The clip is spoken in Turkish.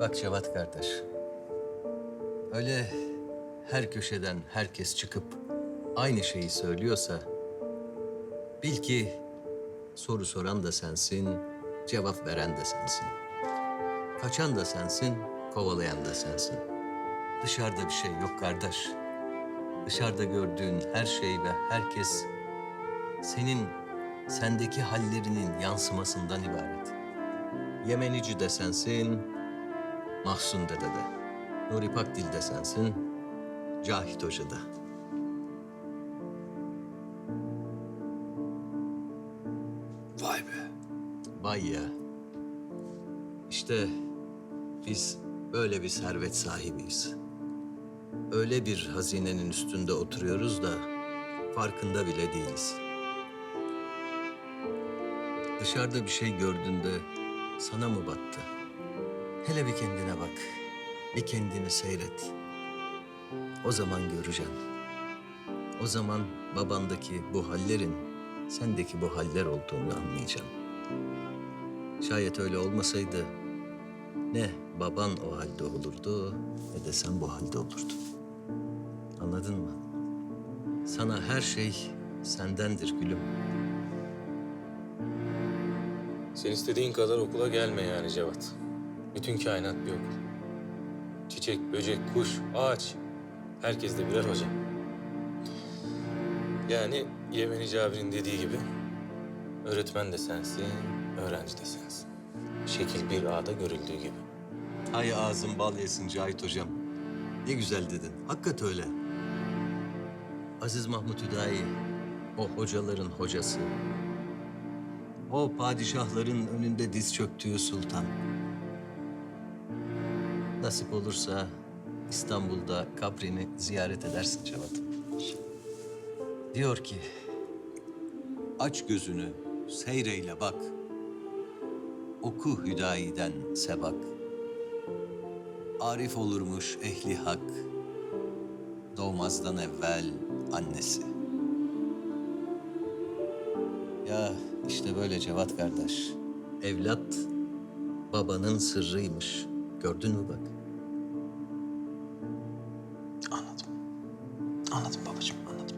Bak Cevat kardeş. Öyle her köşeden herkes çıkıp aynı şeyi söylüyorsa... ...bil ki soru soran da sensin, cevap veren de sensin. Kaçan da sensin, kovalayan da sensin. Dışarıda bir şey yok kardeş. Dışarıda gördüğün her şey ve herkes senin sendeki hallerinin yansımasından ibaret. Yemenici de sensin, Mahsun dede de. Nuri Pakdil de sensin, Cahit Hoca da. Vay be. Vay ya. İşte biz böyle bir servet sahibiyiz. Öyle bir hazinenin üstünde oturuyoruz da farkında bile değiliz. Dışarıda bir şey gördüğünde sana mı battı? Hele bir kendine bak. Bir kendini seyret. O zaman göreceksin. O zaman babandaki bu hallerin sendeki bu haller olduğunu anlayacaksın. Şayet öyle olmasaydı ne baban o halde olurdu ne de sen bu halde olurdun. Anladın mı? Sana her şey sendendir gülüm. Sen istediğin kadar okula gelme yani Cevat. Bütün kainat bir okul. Çiçek, böcek, kuş, ağaç. Herkes de birer hoca. Yani Yemeni Cabir'in dediği gibi öğretmen de sensin, öğrenci de sensin. Şekil bir ağda görüldüğü gibi. Ay ağzın bal yesin Cahit hocam. Ne güzel dedin. Hakikat öyle. Aziz Mahmut Hüdayi, o hocaların hocası. O padişahların önünde diz çöktüğü sultan. Nasip olursa İstanbul'da kabrini ziyaret edersin Cevat. Diyor ki, aç gözünü, seyreyle bak. Oku Hüdayi'den sebak. Arif olurmuş ehli hak. Doğmazdan evvel annesi. Ya işte böyle Cevat kardeş. Evlat babanın sırrıymış. Gördün mü bak? Anladım babacığım anladım.